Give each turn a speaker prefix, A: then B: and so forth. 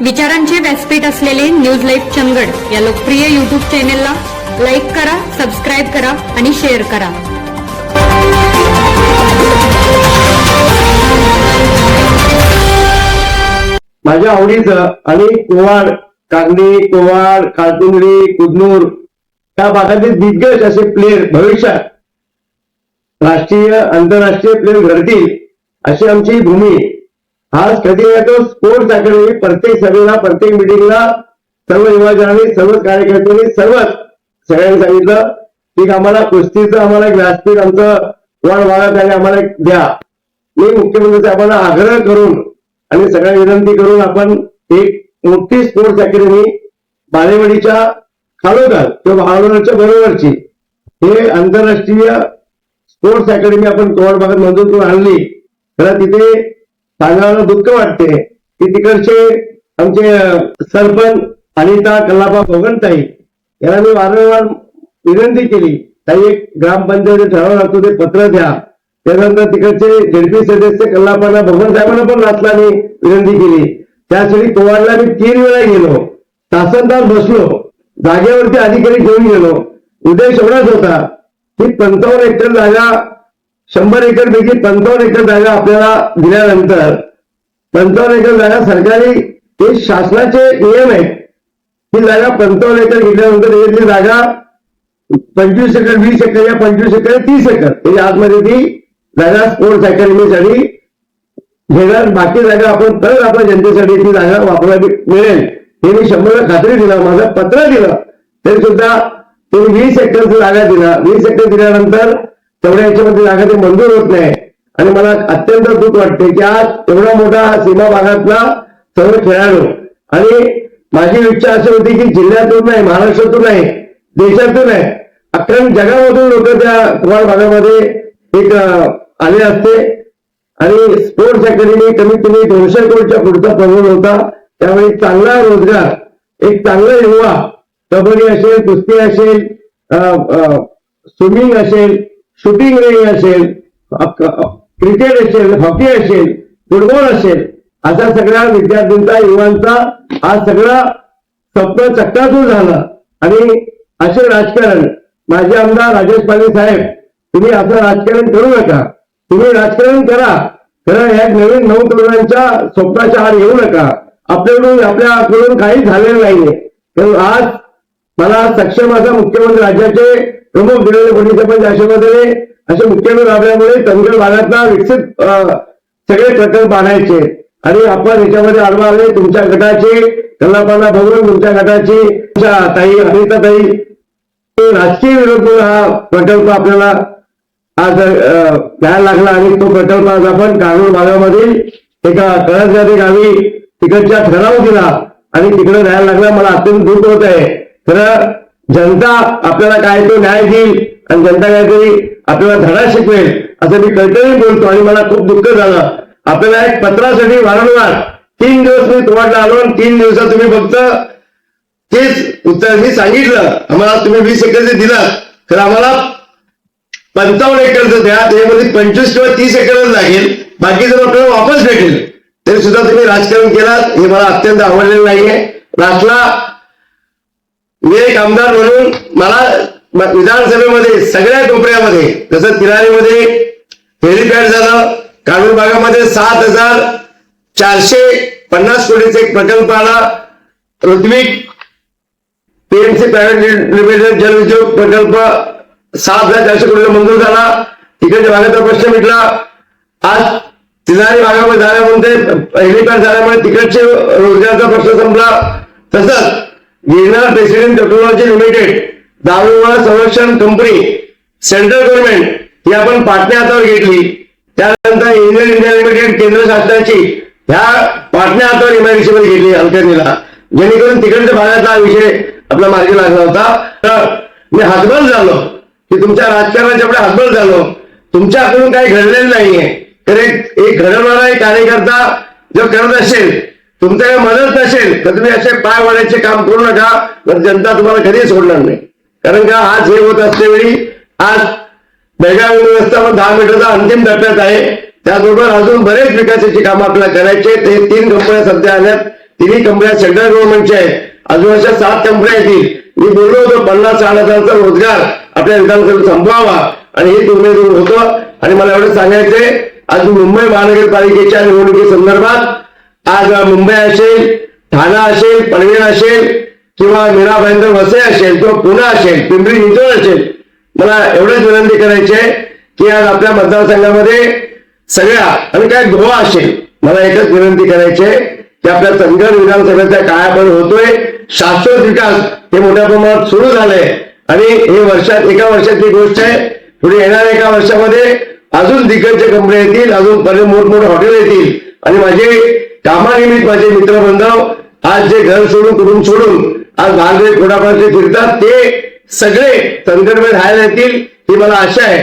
A: विचारांचे व्यासपीठ असलेले न्यूज लाईव्ह चंदगड या लोकप्रिय युट्यूब चॅनेलला लाईक करा सबस्क्राईब करा आणि शेअर करा.
B: माझ्या आवडीचं आणि कोवाड कागदी कोवाड काळतुंगडी कुदनूर त्या भागातील दिग्गज असे प्लेयर भविष्यात राष्ट्रीय आंतरराष्ट्रीय प्लेयर घडतील अशी आमची भूमी. आज कधी येतो स्पोर्ट्स अकॅडमी प्रत्येक सभेला प्रत्येक मिटिंगला सर्व युवाजनांनी सर्व कार्यकर्त्यांनी सर्वच सगळ्यांनी सांगितलं की आम्हाला कुस्तीचं आम्हाला एक व्यासपीठ आमचं वाढ वाढत आणि आम्हाला एक द्या. मी मुख्यमंत्री साहेबांना आग्रह करून आणि सगळ्या विनंती करून आपण एक मोठी स्पोर्ट्स अकॅडमी बालेवाडीच्या खालोखाल किंवा बाळवडच्या बरोबरची हे आंतरराष्ट्रीय स्पोर्ट्स अकॅडमी आपण कोवड भागात मंजूर करून आणली. तर तिथे सांगायला दुःख वाटते की तिकडचे आमचे सरपंच अनिता कल्लापा भोगनताई यांना मी वारंवार विनंती केली काही एक ग्रामपंचायत ठराव लागतो ते पत्र द्या. त्यानंतर तिकडचे झेडपी सदस्य कल्लापांना भगवान साहेबांना पण नाचलाने विनंती केली. त्यासाठी कोवाडला मी तीन वेळा गेलो. तासन तास बसलो. जागेवरती अधिकारी घेऊन गेलो. उद्देश एवढाच होता की पंचावन्न एकर जागा शंभर एकर पैकी पंचावन्न एकर जागा आपल्याला दिल्यानंतर पंचावन्न एकर जागा सरकारी हे शासनाचे नियम आहेत ही जागा पंचावन्न एकर घेतल्यानंतर त्याच्यातली जागा पंचवीस एकर वीस एकर या पंचवीस एकर तीस एकर. हे आतमध्ये ती जागा स्पोर्ट्स अकॅडमीसाठी घेणार. बाकी जागा आपण परत आपल्या जनतेसाठी ती जागा वापरायला मिळेल. हे मी शंभर खात्री दिलं माझं पत्र दिलं. तरी सुद्धा तुम्ही वीस एकरची जागा दिला. वीस एकर दिल्यानंतर तेवढ्या याच्यामध्ये जागा ते मंजूर होत नाही. आणि मला अत्यंत दुःख वाटते की आज एवढा मोठा सीमा भागातला सर्व खेळाडू आणि माझी इच्छा अशी होती की जिल्ह्यातून नाही महाराष्ट्रातून नाही देशातून नाही अख्खन जगामधून लोक त्या कुमार भागामध्ये एक आले असते. आणि स्पोर्ट्स अकॅडमी कमीत कमी दोनशे करोडच्या पुढचा प्रबोध होता. त्यामुळे चांगला रोजगार एक चांगला युवा कबड्डी असेल कुस्ती असेल स्विमिंग असेल शूटिंग रेंज असेल क्रिकेट असेल हॉकी असेल फुटबॉल असेल अशा सगळ्या विद्यार्थ्यांचा युवांचा आज सगळा स्वप्न चक्काचूर झाला. आणि असे राजकारण माझे आमदार राजेश पाटील साहेब तुम्ही असं राजकारण करू नका. तुम्ही राजकारण करा. कारण या नवीन नऊ तरुणांच्या स्वप्नाच्या आड येऊ नका. आपल्याकडून आपल्याकडून काही झालेलं नाहीये. कारण आज मला सक्षम असा मुख्यमंत्री राज्याचे प्रमुख देवेंद्र फडणवीस पण आशीर्वादाने असे मुख्यमंत्री राबल्यामुळे चंदगड भागातला विकसित सगळे प्रकल्प आणायचे. आणि आपण याच्यामध्ये आडवा आले तुमच्या गटाचे कल्लापाला बघून तुमच्या गटाची ताई अनिता ताई. राजकीय विरोध हा प्रकल्प आपल्याला आज द्यायला लागला आणि तो प्रकल्प आज आपण कानूर भागामधील एका कळसगावी गावी तिकडच्या ठराव दिला आणि तिकडे राहायला लागला. मला अत्यंत दुःख होत आहे. खरं जनता आपल्याला काय तो न्याय देईल आणि जनता काहीतरी आपल्याला धडा शिकवेल असं मी कळकळी बोलतो आणि मला खूप दुःख झालं. आपल्याला एक पत्रासाठी वारंवार तीन दिवस मी तुम्हाला आलो आणि तीन दिवसात तुम्ही फक्त तेच उत्तर मी सांगितलं. आम्हाला तुम्ही वीस एकरचे दिलं तर आम्हाला पंचावन्न एकरचं द्या त्याच्यामध्ये म्हणजे पंचवीस किंवा तीस एकरच लागेल. बाकी जर आपल्याला वापस भेटेल तरी सुद्धा तुम्ही राजकारण केलात हे मला अत्यंत आवडलेलं नाहीये. राष्ट्रला मी एक आमदार म्हणून मला विधानसभेमध्ये सगळ्या कोपऱ्यामध्ये जसं तिरारीमध्ये हेलिपॅड झालं कानूर भागामध्ये सात हजार चारशे पन्नास कोटीचा एक प्रकल्प आला. ऋत्विक पीएमसी प्रायव्हेट लिमिटेड जलउद्योग प्रकल्प सात हजार चारशे कोटीला मंजूर झाला. तिकडच्या भागाचा प्रश्न मिटला. आज तिलारी भागामध्ये झाल्यामुळे हेलिपॅड झाल्यामुळे तिकडचे रोजगारचा प्रश्न संपला. तसंच गिरनार प्रेसिडेंट टेक्नॉलॉजी लिमिटेड दारूगोळा संरक्षण कंपनी सेंट्रल गव्हर्नमेंट ही आपण पाटण्या हातावर घेतली. त्यानंतर इंडियन इंडिया लिमिटेड केंद्र शासनाची ह्या पाटण्या हातावर एमआयडीसी घेतली अल्कनीला जेणेकरून तिकडच्या भागातला हा विषय आपला मार्गी लागला होता. तर मी हतबल झालो की तुमच्या राजकारणाच्या पुढे हतबल झालो तुमच्याकडून काही घडलेलं नाहीये. तर एक एक घडवणारा एक कार्यकर्ता जो करत असेल तुमच्याकडे मदत नसेल तर तुम्ही असे पाय वाढायचे काम करू नका तर जनता तुम्हाला कधीच सोडणार नाही. कारण का आज हे होत असतेवेळी आज बेळगाव व्यवस्थापन दहा मीटरचा अंतिम टप्प्यात आहे. त्याचबरोबर अजून बरेच विकासाची कामं आपल्याला करायचे ते तीन कंपन्या सध्या आल्यात. तिन्ही कंपन्या सेंट्रल गव्हर्नमेंटच्या आहेत. अशा सात कंपन्या येतील. मी बोललो होतो पन्नास साठ हजारचा रोजगार आपल्या विधानसभेत संपवावा. आणि हे तुम्ही होतं. आणि मला एवढं सांगायचंय आज मुंबई महानगरपालिकेच्या निवडणुकी संदर्भात आज मुंबई असेल ठाणा असेल पनवेल असेल किंवा मीरा भाईंदर वसई असेल किंवा पुणे असेल पिंपरी चिंचवड असेल मला एवढंच विनंती करायची आहे की आज आपल्या मतदारसंघामध्ये सगळ्या आणि काय गोवा असेल मला एकच विनंती करायची आहे की आपल्या चंदगड विधानसभेचा काय पण होतोय शाश्वत विकास हे मोठ्या प्रमाणात सुरू झालंय आणि हे वर्षात एका वर्षातली गोष्ट आहे पुढे येणाऱ्या एका वर्षामध्ये अजून दिग्गज कंपन्या येतील अजून मोठमोठे हॉटेल येतील आणि माझे कामानिमित्त माझे मित्रबंधव आज जे घर सोडून कुटुंब सोडून आज भागवे कोणापर्यंत फिरतात ते सगळे चंदगडमध्ये राहायला येतील ही मला आशा आहे.